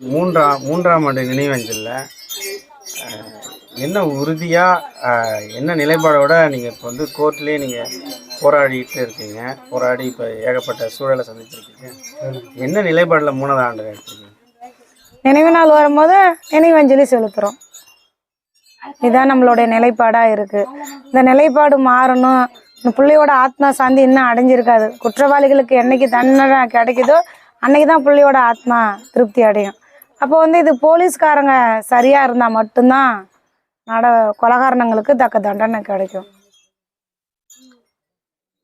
மூன்றாம் மூன்றாம் ஆண்டு நினைவஞ்சலில். என்ன உறுதியாக என்ன நிலைப்பாடோட நீங்கள் இப்போ வந்து கோர்ட்லேயே நீங்கள் போராடிட்டு இருக்கீங்க. போராடி இப்போ ஏகப்பட்ட சூழலை சந்திச்சிருக்கீங்க. என்ன நிலைப்பாடில் மூணாவது ஆண்டு எடுத்தீங்க நினைவு நாள் வரும்போது நினைவஞ்சலி செலுத்துகிறோம் இதுதான் நம்மளுடைய நிலைப்பாடாக இருக்குது இந்த நிலைப்பாடு மாறணும். இந்த பிள்ளையோட ஆத்மா சாந்தி இன்னும் அடைஞ்சிருக்காது. குற்றவாளிகளுக்கு என்னைக்கு தண்டனை கிடைக்குதோ அன்னைக்கு தான் பிள்ளையோட ஆத்மா திருப்தி அடையும். அப்போ வந்து இது போலீஸ்காரங்க சரியாக இருந்தால் மட்டும்தான் நட கொலகாரணங்களுக்கு தக்க தண்டனை கிடைக்கும்.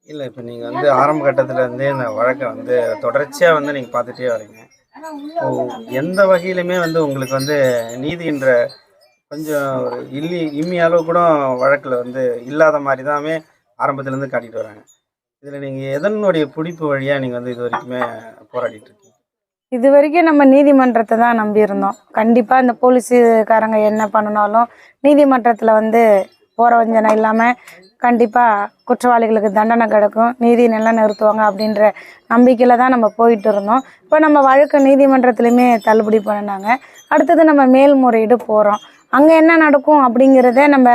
இல்லை இப்போ நீங்கள் வந்து ஆரம்ப கட்டத்துல இருந்தே இந்த வழக்கை வந்து தொடர்ச்சியாக வந்து நீங்கள் பார்த்துட்டே வரீங்க. எந்த வகையிலுமே வந்து உங்களுக்கு வந்து நீதின்ற கொஞ்சம் ஒரு இல்லி இம்மி அளவு கூட வழக்கில் வந்து இல்லாத மாதிரி தாமே ஆரம்பத்துலேருந்து காட்டிட்டு வராங்க. இதில் நீங்கள் எதனுடைய பிடிப்பு வழியாக நீங்கள் வந்து இது வரைக்குமே போராடிட்டு இது வரைக்கும் நம்ம நீதிமன்றத்தை தான் நம்பியிருந்தோம். கண்டிப்பாக இந்த போலீஸுக்காரங்க என்ன பண்ணினாலும் நீதிமன்றத்தில் வந்து போரவஞ்சனை இல்லாமல் கண்டிப்பாக குற்றவாளிகளுக்கு தண்டனை கிடைக்கும். நீதி நல்லா நிறுத்துவாங்க அப்படின்ற நம்பிக்கையில் தான் நம்ம போயிட்டு இருந்தோம். இப்போ நம்ம வழக்கு நீதிமன்றத்துலேயுமே தள்ளுபடி பண்ணினாங்க. அடுத்தது நம்ம மேல்முறையீடு போகிறோம் அங்கே என்ன நடக்கும் அப்படிங்கிறத நம்ம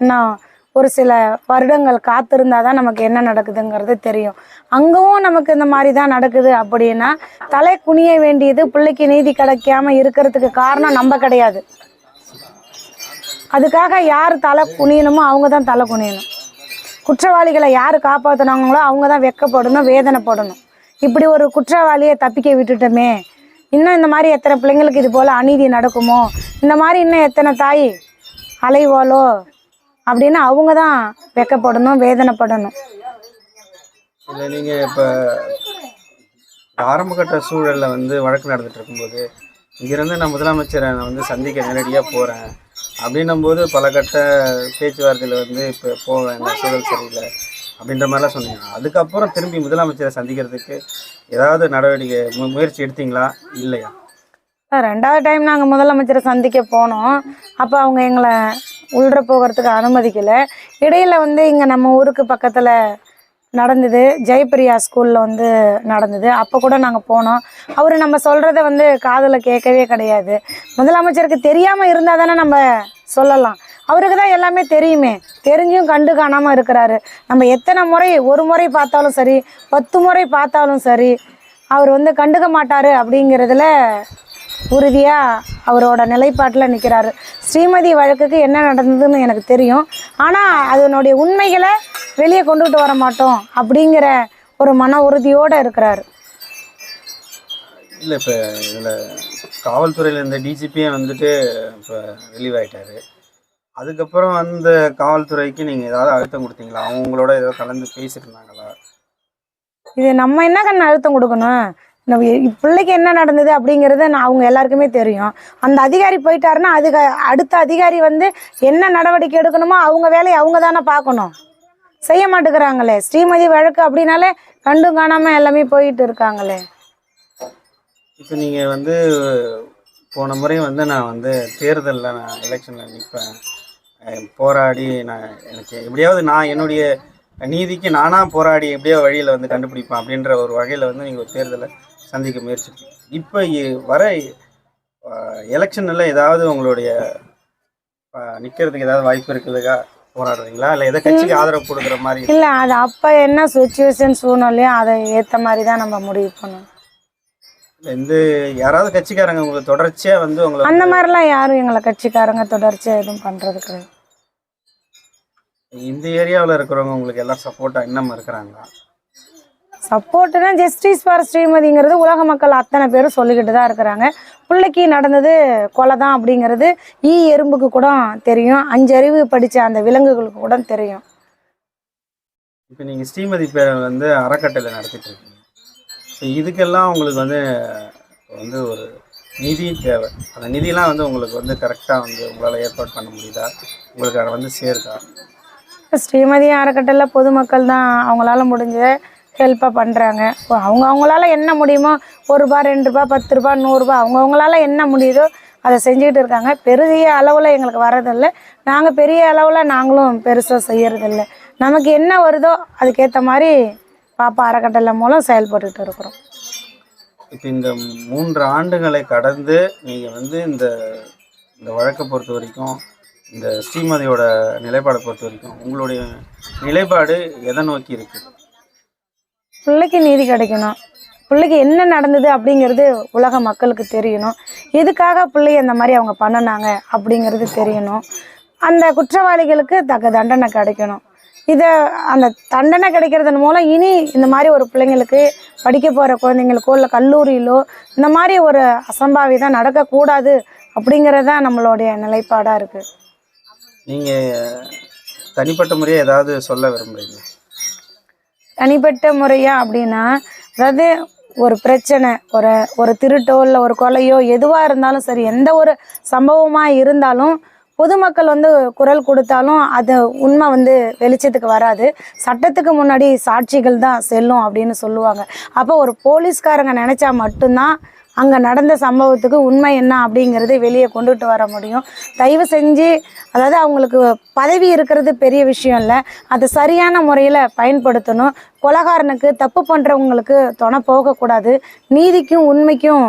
இன்னும் ஒரு சில வருடங்கள் காத்திருந்தா தான் நமக்கு என்ன நடக்குதுங்கிறது தெரியும். அங்கவும் நமக்கு இந்த மாதிரி தான் நடக்குது அப்படின்னா தலை குனிய வேண்டியது பிள்ளைக்கு நீதி கிடைக்காம இருக்கிறதுக்கு காரணம் நம்ம கிடையாது. அதுக்காக யார் தலை குனியணுமோ அவங்க தான் தலை குனியணும். குற்றவாளிகளை யார் காப்பாற்றினாங்களோ அவங்க தான் வெக்கப்படணும் வேதனைப்படணும். இப்படி ஒரு குற்றவாளியை தப்பிக்க விட்டுட்டோமே இன்னும் இந்த மாதிரி எத்தனை பிள்ளைங்களுக்கு இது போல் அநீதி நடக்குமோ? இந்த மாதிரி இன்னும் எத்தனை தாய் அலைவாளோ? அப்படின்னு அவங்க தான் வெக்கப்படணும் வேதனைப்படணும். இல்லை நீங்கள் இப்போ ஆரம்ப கட்ட சூழலில் வந்து வழக்கு நடந்துட்டு இருக்கும்போது இங்கிருந்து நான் முதலமைச்சரை நான் வந்து சந்திக்க நேரடியாக போகிறேன் அப்படின்னும் போது பல கட்ட பேச்சுவார்த்தையில் வந்து இப்போ போவேன் இந்த சூழல் சரியில்லை அப்படின்ற மாதிரிலாம் சொன்னீங்க. அதுக்கப்புறம் திரும்பி முதலமைச்சரை சந்திக்கிறதுக்கு ஏதாவது நடவடிக்கை முயற்சி எடுத்தீங்களா? இல்லையா? ரெண்டாவது டைம் நாங்கள் முதலமைச்சரை சந்திக்க போனோம். அப்போ அவங்க எங்களை உள்ற போகிறதுக்கு அனுமதிக்கலை. இடையில் வந்து இங்கே நம்ம ஊருக்கு பக்கத்தில் நடந்தது. ஜெயபிரியா ஸ்கூலில் வந்து நடந்தது. அப்போ கூட நாங்கள் போனோம். அவர் நம்ம சொல்கிறத வந்து காதில் கேட்கவே கிடையாது. முதலமைச்சருக்கு தெரியாமல் இருந்தால் தானே நம்ம சொல்லலாம். அவருக்கு தான் எல்லாமே தெரியுமே. தெரிஞ்சும் கண்டு காணாமல் இருக்கிறாரு. நம்ம எத்தனை முறை ஒரு முறை பார்த்தாலும் சரி பத்து முறை பார்த்தாலும் சரி அவர் வந்து கண்டுக்க மாட்டார் அப்படிங்கிறதுல உறுதியாக அவரோட நிலைப்பாட்டில் நிற்கிறாரு ஸ்ரீமதி வழக்குக்கு என்ன நடந்ததுன்னு எனக்கு தெரியும். ஆனால் அதனுடைய உண்மைகளை வெளியே கொண்டுகிட்டு வர மாட்டோம் அப்படிங்கிற ஒரு மன உறுதியோடு இருக்கிறாரு. இல்லை இப்போ இதில் காவல்துறையில் இருந்த டிஜிபியே வந்துட்டு இப்போ ரிலீவ் ஆயிட்டாரு அதுக்கப்புறம் அந்த காவல்துறைக்கு நீங்கள் ஏதாவது அழுத்தம் கொடுத்தீங்களா? அவங்களோட ஏதாவது கலந்து பேசிட்டு இருந்தாங்களா? இது நம்ம என்ன கண்ணு அழுத்தம் கொடுக்கணும்? நம்ம பிள்ளைக்கு என்ன நடந்தது அப்படிங்கிறத நான் அவங்க எல்லாருக்குமே தெரியும். அந்த அதிகாரி போயிட்டாருன்னா அதுக்கு அடுத்த அதிகாரி வந்து என்ன நடவடிக்கை எடுக்கணுமோ அவங்க வேலையை அவங்க தானே பார்க்கணும். செய்ய மாட்டேங்கிறாங்களே. ஸ்ரீமதி வழக்கு அப்படின்னாலே கண்டும் காணாமல் எல்லாமே போயிட்டு இருக்காங்களே. இப்போ நீங்கள் வந்து போன முறை வந்து நான் வந்து தேர்தலில் நான் எலெக்ஷனில் நிற்பேன் போராடி நான் எனக்கு எப்படியாவது நான் என்னுடைய நீதிக்கு நானாக போராடி எப்படியோ வழியில் வந்து கண்டுபிடிப்பேன் அப்படின்ற ஒரு வகையில் வந்து நீங்கள் ஒரு தேர்தலை சந்திக்க முயற்சிப்பீங்க இப்போ வர எலெக்ஷனில் ஏதாவது உங்களுடைய நிற்கிறதுக்கு ஏதாவது வாய்ப்பு இருக்குதுக்கா? போராடுறீங்களா? இல்லை எதை கட்சிக்கு ஆதரவு கொடுக்குற மாதிரி இல்லை அது அப்போ என்ன சுச்சுவேஷன் சூழ்நிலையோ அதை ஏற்ற மாதிரி தான் நம்ம முடிவு பண்ணணும். இந்த யாராவது கட்சிக்காரங்க உங்களுக்கு தொடர்ச்சியாக வந்து உங்களை அந்த மாதிரிலாம் யாரும் எங்களை கட்சிக்காரங்க தொடர்ச்சியாக எதுவும் பண்ணுறது கிடையாது. இந்த ஏரியாவில் இருக்கிறவங்க உங்களுக்கு எல்லாம் சப்போர்ட்டாக இன்னமும் இருக்கிறாங்களா? சப்போர்ட்டுனா ஜஸ்டிஸ் ஃபார் ஸ்ரீமதிங்கிறது உலக மக்கள் அத்தனை பேரும் சொல்லிக்கிட்டு தான் இருக்கிறாங்க. பிள்ளைக்கு நடந்தது கொலை தான் அப்படிங்கிறது ஈ எறும்புக்கு கூட தெரியும். அஞ்சறிவு படித்த அந்த விலங்குகளுக்கு கூட தெரியும். இப்போ நீங்கள் ஸ்ரீமதி பேரை வந்து அறக்கட்டளை நடத்திட்டு இருக்கீங்க. இப்போ இதுக்கெல்லாம் உங்களுக்கு வந்து வந்து ஒரு நிதி தேவை. அந்த நிதியெல்லாம் வந்து உங்களுக்கு வந்து கரெக்டாக வந்து உங்களால் ஏற்பாடு பண்ண முடியுதா? உங்களுக்கு அதை வந்து சேருதா? ஸ்ரீமதி அறக்கட்டளை பொதுமக்கள் தான் அவங்களால முடிஞ்ச ஹெல்ப்பாக பண்ணுறாங்க அவங்க அவங்களால என்ன முடியுமோ ஒரு ரூபா ரெண்டு ரூபா பத்து ரூபா நூறுரூபா அவங்கவுங்களால என்ன முடியுதோ அதை செஞ்சுக்கிட்டு இருக்காங்க. பெரிய அளவில் எங்களுக்கு வரதில்லை நாங்கள் பெரிய அளவில் நாங்களும் பெருசாக செய்யறதில்ல. நமக்கு என்ன வருதோ அதுக்கேற்ற மாதிரி பாப்பா அறக்கட்டளை மூலம் செயல்பட்டுக்கிட்டு இருக்கிறோம். இப்போ இந்த மூன்று ஆண்டுகளை கடந்து நீங்கள் வந்து இந்த இந்த வழக்கை பொறுத்த வரைக்கும் இந்த ஸ்ரீமதியோட நிலைப்பாடை பொறுத்த வரைக்கும் உங்களுடைய நிலைப்பாடு எதை நோக்கி இருக்குது பிள்ளைக்கு நீதி கிடைக்கணும். பிள்ளைக்கு என்ன நடந்தது அப்படிங்கிறது உலக மக்களுக்கு தெரியணும். எதுக்காக பிள்ளைய இந்த மாதிரி அவங்க பண்ணினாங்க அப்படிங்கிறது தெரியணும். அந்த குற்றவாளிகளுக்கு தக்க தண்டனை கிடைக்கணும். இதை அந்த தண்டனை கிடைக்கிறதன் மூலம் இனி இந்த மாதிரி ஒரு பிள்ளைங்களுக்கு படிக்க போகிற குழந்தைங்களுக்கோ இல்லை கல்லூரியிலோ இந்த மாதிரி ஒரு அசம்பாவிதம் நடக்கக்கூடாது அப்படிங்கிறது தான் நம்மளுடைய நிலைப்பாடாக இருக்குது நீங்கள் தனிப்பட்ட முறையாக ஏதாவது சொல்ல விரும்புறீங்க தனிப்பட்ட முறையா அப்படின்னா அதாவது ஒரு பிரச்சனை ஒரு ஒரு திருட்டோ இல்லை ஒரு கொலையோ எதுவாக இருந்தாலும் சரி எந்த ஒரு சம்பவமாக இருந்தாலும் பொதுமக்கள் வந்து குரல் கொடுத்தாலும் அது உண்மை வந்து வெளிச்சத்துக்கு வராது. சட்டத்துக்கு முன்னாடி சாட்சிகள் தான் செல்லும் அப்படின்னு சொல்லுவாங்க. அப்போ ஒரு போலீஸ்காரங்க நினச்சா மட்டும்தான் அங்கே நடந்த சம்பவத்துக்கு உண்மை என்ன அப்படிங்கிறது வெளியே கொண்டுட்டு வர முடியும். தயவு செஞ்சு அதாவது அவங்களுக்கு பதவி இருக்கிறது பெரிய விஷயம் இல்லை. அதை சரியான முறையில் பயன்படுத்தணும். கொலகாரனுக்கு தப்பு பண்ணுறவங்களுக்கு துணை போகக்கூடாது. நீதிக்கும் உண்மைக்கும்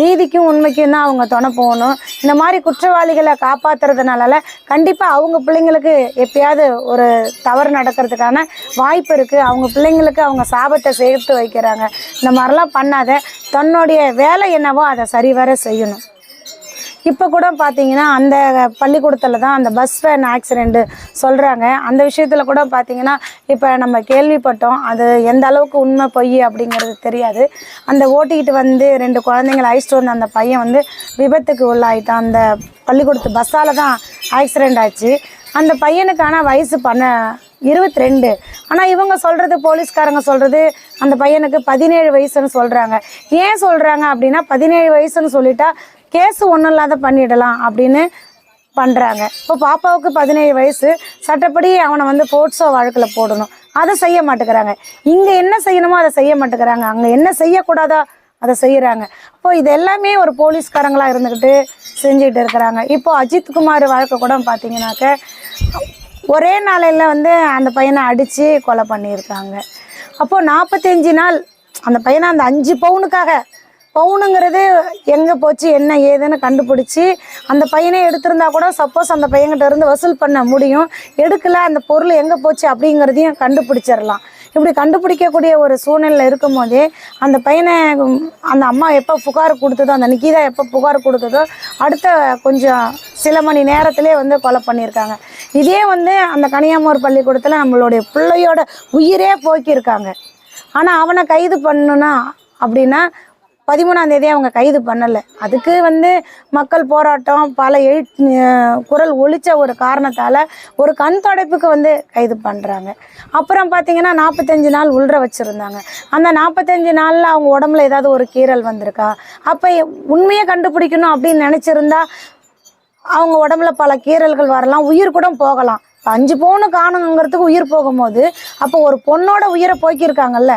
நீதிக்கும் உண்மைக்கும் தான் அவங்க துணை போகணும். இந்த மாதிரி குற்றவாளிகளை காப்பாற்றுறதுனால கண்டிப்பாக அவங்க பிள்ளைங்களுக்கு எப்பயாவது ஒரு தவறு நடக்கிறதுக்கான வாய்ப்பு இருக்குது அவங்க பிள்ளைங்களுக்கு அவங்க சாபத்தை சேர்த்து வைக்கிறாங்க. இந்த மாதிரிலாம் பண்ணாத தன்னுடைய வேலை என்னவோ அதை சரிவர செய்யணும். இப்போ கூட பார்த்தீங்கன்னா அந்த பள்ளிக்கூடத்தில் தான் அந்த பஸ் வேன் ஆக்சிடெண்ட்டு சொல்கிறாங்க அந்த விஷயத்தில் கூட பார்த்தீங்கன்னா இப்போ நம்ம கேள்விப்பட்டோம். அது எந்த அளவுக்கு உண்மை பொய் அப்படிங்கிறது தெரியாது. அந்த ஓட்டிக்கிட்டு வந்து ரெண்டு குழந்தைங்களை அழைச்சிட்டு வந்த அந்த பையன் வந்து விபத்துக்கு உள்ளாயிட்டான். அந்த பள்ளிக்கூடத்து பஸ்ஸால் தான் ஆக்சிடெண்ட் ஆச்சு. அந்த பையனுக்கான வயசு பண்ண இருபத்தி ரெண்டு ஆனால் இவங்க சொல்கிறது போலீஸ்காரங்க சொல்கிறது அந்த பையனுக்கு பதினேழு வயசுன்னு சொல்கிறாங்க ஏன் சொல்கிறாங்க அப்படின்னா பதினேழு வயசுன்னு சொல்லிட்டா கேஸ் ஒன்றும் இல்லாத பண்ணிடலாம் அப்படின்னு பண்ணுறாங்க இப்போ பாப்பாவுக்கு பதினேழு வயசு சட்டப்படி அவனை வந்து போட்ஸோ வழக்கில் போடணும். அதை செய்ய மாட்டேங்கிறாங்க. இங்கே என்ன செய்யணுமோ அதை செய்ய மாட்டேங்கிறாங்க. அங்கே என்ன செய்யக்கூடாதோ அதை செய்கிறாங்க இப்போ இது எல்லாமே ஒரு போலீஸ்காரங்களாக இருந்துக்கிட்டு செஞ்சுட்டு இருக்கிறாங்க. இப்போ அஜித் குமார் வழக்கு கூட பார்த்தீங்கன்னாக்க ஒரே நாளையில் வந்து அந்த பையனை அடித்து கொலை பண்ணியிருக்காங்க. அப்போது நாற்பத்தஞ்சு நாள் அந்த பையனை அந்த அஞ்சு பவுனுக்காக பவுனுங்கிறது எங்கே போச்சு என்ன ஏதுன்னு கண்டுபிடிச்சி அந்த பையனே எடுத்திருந்தா கூட சப்போஸ் அந்த பையன்கிட்ட இருந்து வசூல் பண்ண முடியும். எடுக்கல அந்த பொருள் எங்கே போச்சு அப்படிங்கிறதையும் கண்டுபிடிச்சிடலாம். இப்படி கண்டுபிடிக்கக்கூடிய ஒரு சூழ்நிலை இருக்கும் போதே அந்த பையனை அந்த அம்மா எப்போ புகார் கொடுத்ததோ அந்த நிக்கிதா எப்போ புகார் கொடுத்ததோ அடுத்த கொஞ்சம் சில மணி நேரத்திலே வந்து கொலை பண்ணியிருக்காங்க. இதே வந்து அந்த கனியாமூர் பள்ளிக்கூடத்தில் நம்மளுடைய பிள்ளையோட உயிரே போக்கியிருக்காங்க. ஆனால் அவனை கைது பண்ணுனா அப்படின்னா பதிமூணாம் தேதி அவங்க கைது பண்ணலை. அதுக்கு வந்து மக்கள் போராட்டம் பல எழு குரல் ஒழிச்ச ஒரு காரணத்தால் ஒரு கண் தொடைப்புக்கு வந்து கைது பண்ணுறாங்க அப்புறம் பார்த்திங்கன்னா நாற்பத்தஞ்சு நாள் உள்ற வச்சுருந்தாங்க. அந்த நாற்பத்தஞ்சு நாளில் அவங்க உடம்புல ஏதாவது ஒரு கீறல் வந்திருக்கா? அப்போ உண்மையை கண்டுபிடிக்கணும் அப்படின்னு நினச்சிருந்தா அவங்க உடம்புல பல கீறல்கள் வரலாம் உயிர் கூட போகலாம். அஞ்சு பவுனு காணுங்கிறதுக்கு உயிர் போகும்போது அப்போ ஒரு பொண்ணோட உயிரை போக்கியிருக்காங்கல்ல?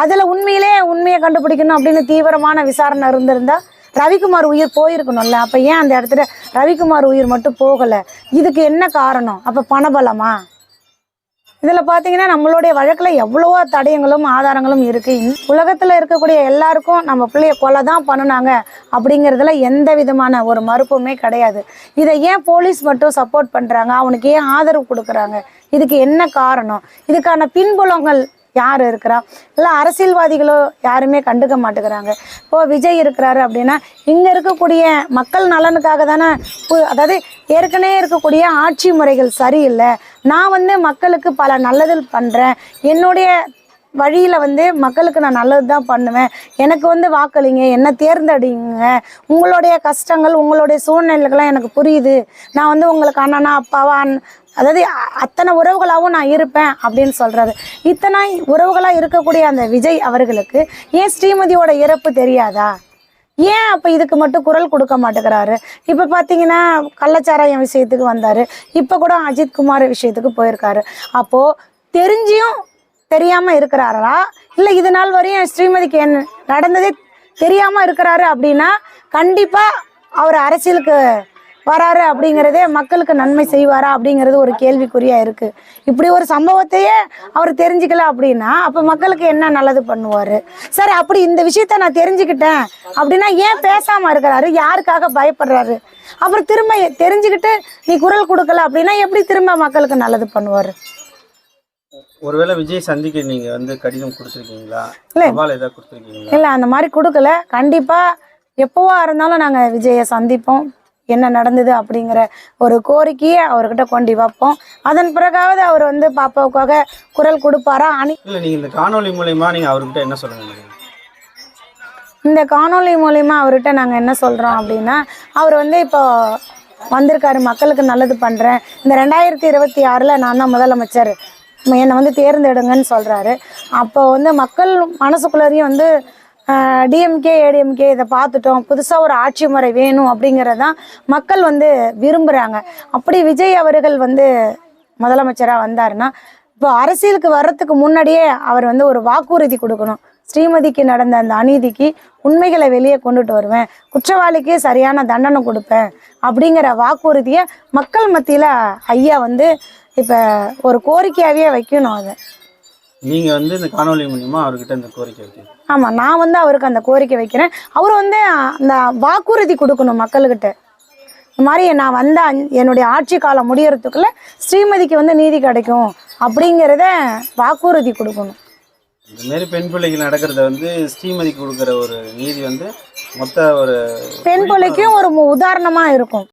அதில் உண்மையிலே உண்மையை கண்டுபிடிக்கணும் அப்படின்னு தீவிரமான விசாரணை இருந்திருந்தா ரவிக்குமார் உயிர் போயிருக்கணும்ல. அப்போ ஏன் அந்த இடத்துல ரவிக்குமார் உயிர் மட்டும் போகலை? இதுக்கு என்ன காரணம்? அப்போ பணபலமா? இதில் பார்த்தீங்கன்னா நம்மளுடைய வழக்கில் எவ்வளவோ தடயங்களும் ஆதாரங்களும் இருக்குது உலகத்தில் இருக்கக்கூடிய எல்லாருக்கும் நம்ம பிள்ளைய கொலை தான் பண்ணுனாங்க அப்படிங்கிறதுல எந்த விதமான ஒரு மறுப்புமே கிடையாது. இதை ஏன் போலீஸ் மட்டும் சப்போர்ட் பண்ணுறாங்க அவனுக்கு ஏன் ஆதரவு கொடுக்குறாங்க? இதுக்கு என்ன காரணம்? இதுக்கான பின்புலங்கள் யார் இருக்கிறா? இல்லை அரசியல்வாதிகளோ யாருமே கண்டுக்க மாட்டேங்கிறாங்க. இப்போ விஜய் இருக்கிறாரு அப்படின்னா இங்கே இருக்கக்கூடிய மக்கள் நலனுக்காக தானே அதாவது ஏற்கனவே இருக்கக்கூடிய ஆட்சி முறைகள் சரியில்லை. நான் வந்து மக்களுக்கு பல நல்லது பண்ணுறேன் என்னுடைய வழியில் வந்து மக்களுக்கு நான் நல்லது தான் பண்ணுவேன். எனக்கு வந்து வாக்களிங்க என்னை தேர்ந்தெடுங்க. உங்களுடைய கஷ்டங்கள் உங்களுடைய சூழ்நிலைகள்லாம் எனக்கு புரியுது. நான் வந்து உங்களுக்கு அண்ணனா அப்பாவா அதாவது அ- அத்தனை உறவுகளாகவும் நான் இருப்பேன் அப்படின்னு சொல்கிறாரு இத்தனை உறவுகளாக இருக்கக்கூடிய அந்த விஜய் அவர்களுக்கு ஏன் ஸ்ரீமதியோட இறப்பு தெரியாதா? ஏன் அப்போ இதுக்கு மட்டும் குரல் கொடுக்க மாட்டேங்கிறாரு? இப்போ பார்த்தீங்கன்னா கள்ளச்சாராயம் விஷயத்துக்கு வந்தார். இப்போ கூட அஜித் குமார் விஷயத்துக்கு போயிருக்காரு. அப்போது தெரிஞ்சியும் தெரியாமல் இருக்கிறாரா இல்லை இது நாள் வரையும் ஸ்ரீமதிக்கு என்ன நடந்ததே தெரியாமல் இருக்கிறாரு அப்படின்னா கண்டிப்பாக அவர் அரசியலுக்கு வராரு அப்படிங்கிறதே மக்களுக்கு நன்மை செய்வாரா அப்படிங்கிறது ஒரு கேள்விக்குறியா இருக்கு. இப்படி ஒரு சம்பவத்தையே அவர் தெரிஞ்சுக்கல அப்படின்னா அப்ப மக்களுக்கு என்ன நல்லது பண்ணுவாரு? சரி அப்படி இந்த விஷயத்த நான் தெரிஞ்சுக்கிட்டேன் அப்படின்னா ஏன் பேசாம இருக்கிறாரு? யாருக்காக பயப்படுறாரு? அப்புறம் திரும்ப தெரிஞ்சுக்கிட்டு நீ குரல் கொடுக்கல அப்படின்னா எப்படி திரும்ப மக்களுக்கு நல்லது பண்ணுவாரு? ஒருவேளை விஜய் சந்திக்க நீங்க வந்து கடிதம் கொடுத்துருக்கீங்களா? இல்ல. சவால் ஏதாவது கொடுத்துருக்கீங்களா? இல்லை அந்த மாதிரி கொடுக்கல. கண்டிப்பாக எப்போவா இருந்தாலும் நாங்கள் விஜயை சந்திப்போம். என்ன நடந்தது அப்படிங்கிற ஒரு கோரிக்கையை அவர்கிட்ட கொண்டு வைப்போம். அதன் பிறகாவது அவர் வந்து பாப்பாவுக்காக குரல் கொடுப்பாரா? அணி இல்ல நீங்க இந்த காணொளி மூலயமா நீங்க அவர்கிட்ட என்ன சொல்ல இந்த காணொளி மூலிமா அவர்கிட்ட நாங்கள் என்ன சொல்கிறோம் அப்படின்னா அவர் வந்து இப்போ வந்திருக்காரு மக்களுக்கு நல்லது பண்ணுறேன் இந்த ரெண்டாயிரத்தி இருபத்தி ஆறில் நான் தான் முதலமைச்சர். என்னை வந்து தேர்ந்தெடுங்கன்னு சொல்கிறாரு அப்போ வந்து மக்கள் மனசுக்குள்ளேயும் வந்து டிஎம்கே ஏடிஎம்கே இதை பார்த்துட்டோம். புதுசாக ஒரு ஆட்சி முறை வேணும் அப்படிங்கிறதான் மக்கள் வந்து விரும்புகிறாங்க அப்படி விஜய் அவர்கள் வந்து முதலமைச்சராக வந்தாருன்னா இப்போ அரசியலுக்கு வர்றதுக்கு முன்னாடியே அவர் வந்து ஒரு வாக்குறுதி கொடுக்கணும். ஸ்ரீமதிக்கு நடந்த அந்த அநீதிக்கு உண்மைகளை வெளியே கொண்டுட்டு வருவேன். குற்றவாளிக்கு சரியான தண்டனை கொடுப்பேன் அப்படிங்கிற வாக்குறுதியை மக்கள் மத்தியில் ஐயா வந்து இப்போ ஒரு கோரிக்கையாகவே வைக்கணும் அதை. நீங்க வந்து இந்த காணொளி மூலியமா அவர்கிட்ட இந்த கோரிக்கை வைக்கீங்க ஆமாம் நான் வந்து அவருக்கு அந்த கோரிக்கை வைக்கிறேன். அவர் வந்து அந்த வாக்குறுதி கொடுக்கணும் மக்கள்கிட்ட. இந்த மாதிரி நான் வந்த என்னுடைய ஆட்சி காலம் முடியறதுக்குள்ள ஸ்ரீமதிக்கு வந்து நீதி கிடைக்கும் அப்படிங்கிறத வாக்குறுதி கொடுக்கணும். இந்த மாதிரி பெண் பிள்ளைகள் நடக்கிறத வந்து ஸ்ரீமதிக்கு கொடுக்குற ஒரு நீதி வந்து மொத்த ஒரு பெண் பிள்ளைக்கும் ஒரு உதாரணமாக உதாரணமா இருக்கும்.